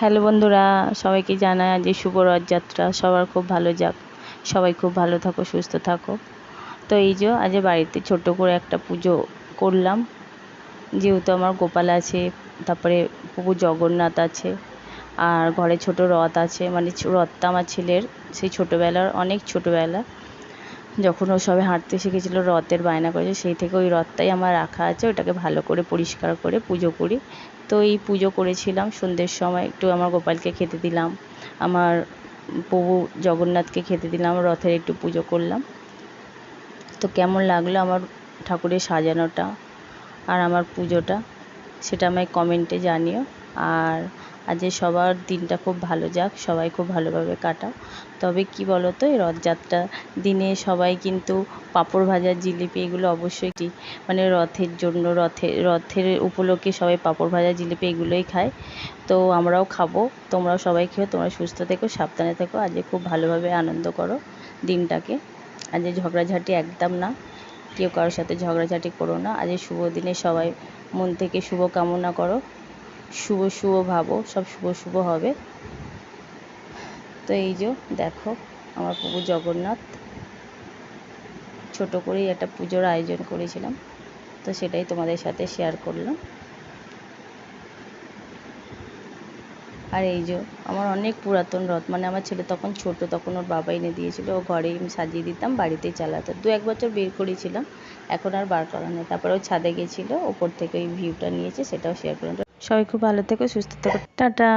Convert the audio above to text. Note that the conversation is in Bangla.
হ্যালো বন্ধুরা, সবাইকে জানাই আজ শুভ রথযাত্রা। সবার খুব ভালো যাক। সবাই খুব ভালো থাকো, সুস্থ থাকো। তো এই যে আজ বাড়িতে ছোট করে একটা পুজো করলাম। যেহেতু আমার গোপাল আছে, তারপরে প্রভু জগন্নাথ আছে, আর ঘরে ছোট রথ আছে। মানে রথটা আমার ছেলের, সেই ছোটোবেলার, অনেক ছোটোবেলা। যখন ও সবে হাঁটতে শিখেছিল রথের বায়না করেছে, সেই থেকে ওই রথটাই আমার রাখা আছে, ওটাকে ভালো করে পরিষ্কার করে পুজো করি। তো এই পুজো করেছিলাম, সন্ধ্যের সময় একটু আমার গোপালকে খেতে দিলাম, আমার প্রভু জগন্নাথকে খেতে দিলাম, রথের একটু পুজো করলাম। তো কেমন লাগল আমার ঠাকুরের সাজানোটা আর আমার পুজোটা, সেটা আমায় কমেন্টে জানিও। আর আজ সবার দিনটা খুব ভালো যাক, সবাই খুব ভালোভাবে কাটাও তবে কি বলো তো এই রথযাত্রা দিনে সবাই কিন্তু পাঁপড় ভাজা, জিলিপি এগুলো অবশ্যই কি মানে রথের জন্য, রথে, রথের উপলক্ষে সবাই পাঁপড় ভাজা, জিলিপি এগুলোই খায়। তো আমরাও খাব, তোমরাও সবাই খেও, তোমরা সুস্থ থেকো, সাবধানে থেকো আজ খুব ভালোভাবে আনন্দ করো দিনটাকে। আজ ঝগড়াঝাটি একদম না, কেউ কারোর সাথে ঝগড়াঝাটি করো না। আজ শুভ দিনে সবাই মন থেকে শুভ কামনা করো। শুভ শুভ ভাবো, সব শুভ শুভ হবে। তো এই যে, দেখো, আমার প্রভু জগন্নাথ। ছোট করেই একটা পুজোর আয়োজন করেছিলাম। তো সেটাই তোমাদের সাথে শেয়ার করলাম। আর এই যে, আমার অনেক পুরাতন রথ মানে আমার ছেলে তখন ছোট, তখন ওর বাবা এনে দিয়েছিল, ও ঘরেই আমি সাজিয়ে দিতাম, বাড়িতেই চালাতো। দু এক বছর বের করেছিলাম, এখন আর বার করা নেই। তারপরে ও ছাদে গেছিল, ওপর থেকে ওই ভিউটা নিয়েছে, সেটাও শেয়ার করলাম। সবাই খুব ভালো থেকো, সুস্থ থেকো, টাটা!